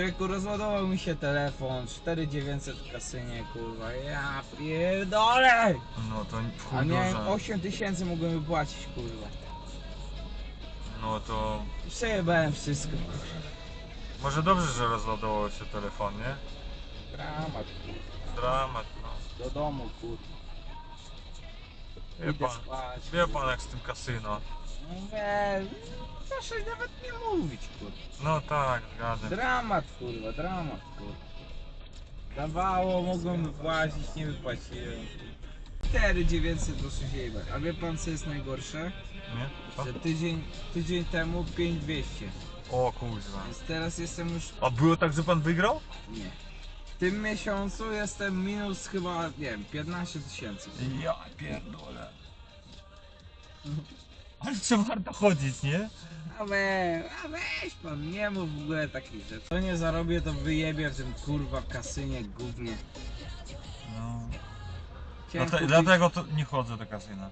Człowieku, rozładował mi się telefon, 4900 w kasynie, kurwa, ja pierdolę! No to A chuj miałem dużo. 8000, mogłem wypłacić, kurwa. No to... Przejebałem wszystko. Może dobrze, że rozładował się telefon, nie? Dramat, kurwa. Dramat, no. Do domu, kurwa. Wie Idę pan, spać. wie pan jak z tym kasyno. Nie, proszę nawet nie mówić, kurwa. No tak, zgadzam. się. Dramat, kurwa, dramat, kurwa. Dawało, mogłem wypłacić, nie wypłaciłem. 4900 do Suziewa. A wie pan co jest najgorsze? Nie? Co? Że tydzień, tydzień temu 5200. O kurwa. Więc teraz jestem już... A było tak, że pan wygrał? Nie. W tym miesiącu jestem minus chyba, nie wiem, 15 tysięcy. Ja pierdolę. Ale co warto chodzić, nie? A, we, a weź pan, nie mów w ogóle takich rzeczy. Co nie zarobię, to wyjebię w tym kurwa kasynie gównie. No. Chciałem Dlate, kupić- dlatego to nie chodzę do kasyna.